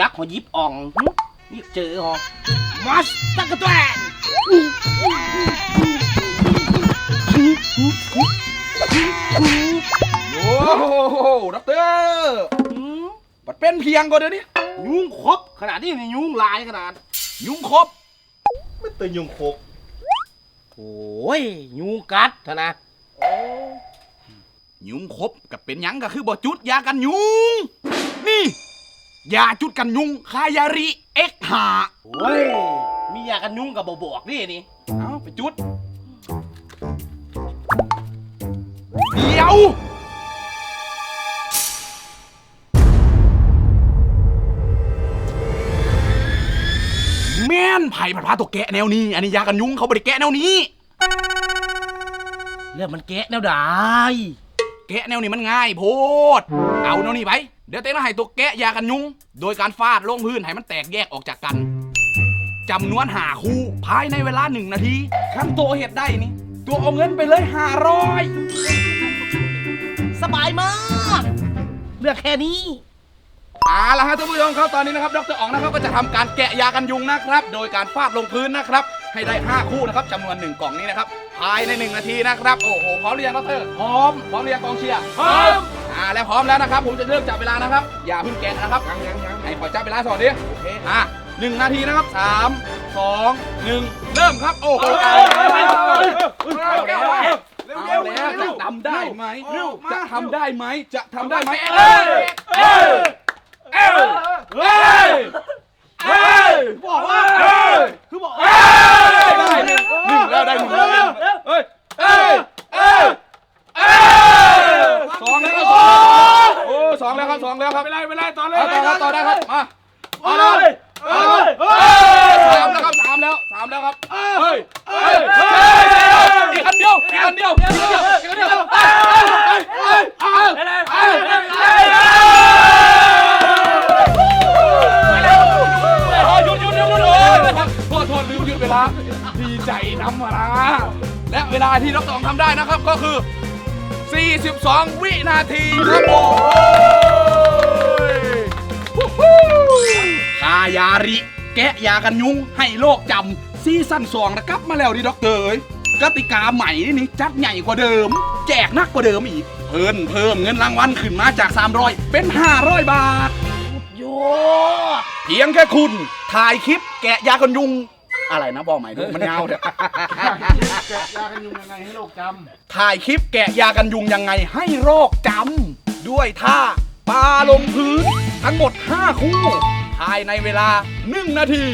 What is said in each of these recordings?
จักหอยิบอ่องหึนี่เจอหอมัสตักกะแตนโอ้โหด็อกเตอร์หืมบัดเป็นเพียงก็เดี๋ยวนี้ยุงครบขนาดนี้นี่ยุงลายขนาด ยุงครบไม่ตื่นยุงโคกโอ้ยยุงกัดเถอะนะ ยุงครบกับเป็นหยังก็คือบ่จุดยากันยุง นี่ ยาจุดกันยุงคายาริเอ็กหาโอ้ย มียากันยุงกับบอกนี่นี่ เอาไปจุด เดี๋ยว แม่นไผ่ผัดพาตัวแกะแนวนี้ อันนี้ยากันยุงเขาบริแกะแนวนี้ เรื่องมันแกะแนวใดแกะแนวนี้มันง่ายโพด เอาแนวนี้ไปเดี๋ยวเต้นให้ตัวแกะยากันยุง โดยการฟาดลงพื้นให้มันแตกแยกออกจากกันจำนวนหาคู่ภายในเวลาหนึ่งนาทีขั้นตัวเหตุได้นี่ ตัวเอาเงินไปเลยห้าร้อยสบายมากเรื่องแค่นี้เอาละฮะท่านผู้ชมครับตอนนี้นะครับดรอ๋องนะครับก็จะทำการแกะยากันยุงนะครับ โดยการฟาดลงพื้นนะครับ ให้ได้ 5 คู่นะครับจำนวนหนึ่งกล่องนี้นะครับ ภายใน 1 นาทีนะครับ โอ้โหพร้อมหรือยังดรพร้อมพร้อมหรือยังกองเชียร์พร้อมอ่าแล้วพร้อมแล้วนะครับ ผมจะเริ่มจับเวลานะครับ อย่าเพิ่งแกะนะครับยังยังยังให้ขอจับเวลาสอนดิโอเคอะหนึ่งนาทีนะครับสามสองหนึ่งเริ่มครับ โอ้โหเอาแล้วเอาแล้วเอาแล้วจะทำได้ไหมจะทำได้ไหมจะทำได้ไหมเอ้ยเอ้ยเอ้ยเฮ้ยเฮ้บอกว่าเฮ้คือบอก เฮ้ยได้หนึ่งหนึ่งแล้วได้หนึ่งแล้วเฮ้ยเอ้ยเอ้ยเอ้ยสองแล้วครับสองโอ้สอง แล้วครับสองแล้วครับไม่ไรไม่ไรตอนเลยเอาต่อครับต่อได้ครับมาโอ้เอาเลยยโอ้ยโอ้เฮ้ยสามแล้วครับสามแล้วสามแล้วครับเฮ้ยเฮ้ยเฮ้ยอีกอันเดียวอีกอันเดียวอีกอันเดียวอีกอันเดียวเอ้ยเอ้ยเอ้ยเอ้ยเอ้ยเอ้ยเอ้ยหยุดหยุดหยุดหยุดเลยโทษโทษลืมหยุดเวลาดีใจน้ำมาละและเวลาที่น้องตองทำได้นะครับก็คือ 42 วินาทีครับผมคายาริ แกะยากันยุง ให้โลกจำซีซั่นสองนะครับมาแล้วดิด็อกเตอร์เอ้ยกติกาใหม่นี่จัดใหญ่กว่าเดิม แจกนักกว่าเดิมอีก เพิ่มเพิ่มเงินรางวัลขึ้นมาจาก 300 เป็น 500 บาทโยเพียงแค่คุณ ถ่ายคลิปแกะยากันยุง อะไรนะบอกใหม่ดูมันเงาเถอะแกะยากันยุงยังไงให้โลกจถ่ายคลิปแกะยากันยุงยังไงให้โรคจำด้วยท่าปาลงพื้น ทั้งหมด 5 คู่ ภายในเวลา 1 นาที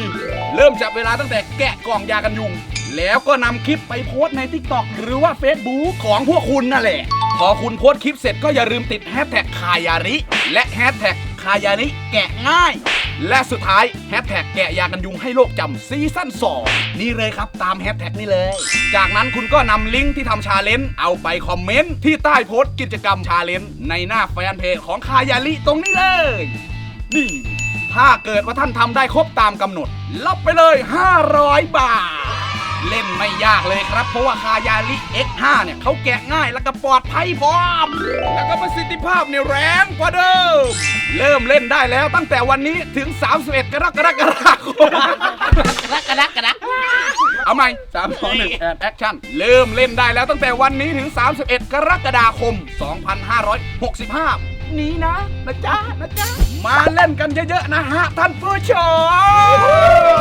เริ่มจับเวลาตั้งแต่แกะกล่องยากันยุง แล้วก็นำคลิปไปโพสต์ใน t ิ k t o k หรือว่า Facebook ของพวกคุณนั่นแหละ พอคุณโพสต์คลิปเสร็จก็อย่าลืมติดแฮชแท็กคายาริ และแฮชแท็กคายาริแกะง่าย และสุดท้ายแฮชแท็กแกะยากันยุงให้โลกจำซีซั่น2นี่เลยครับตามแฮชแท็กนี่เลย จากนั้นคุณก็นำลิงก์ที่ทำชาเลนจ์เอาไปคอมเมนต์ที่ใต้โพสต์กิจกรรมชาเลนจ์ในหน้าแฟนเพจของคายาลิตรงนี้เลย นี่ ถ้าเกิดว่าท่านทำได้ครบตามกำหนด รับไปเลย 500 บาท เล่นไม่ยากเลยครับ เพราะว่าคายาริ X5 เนี่ยเขาแกะง่ายแล้วก็ปลอดภัยพร้อม แล้วก็ประสิทธิภาพเนี่ยแรงกว่าเดิม เริ่มเล่นได้แล้วตั้งแต่วันนี้ถึง 31 กรกฎาคมรักกระดักกระดักเอาใหม่3 2 1แอนแอคชั่นเริ่มเล่นได้แล้วตั้งแต่วันนี้ถึง 31 กรกฎาคม 2565นี้นะนะจ๊ะนะจ๊ะมาเล่นกันเยอะๆนะฮะท่านผู้ชม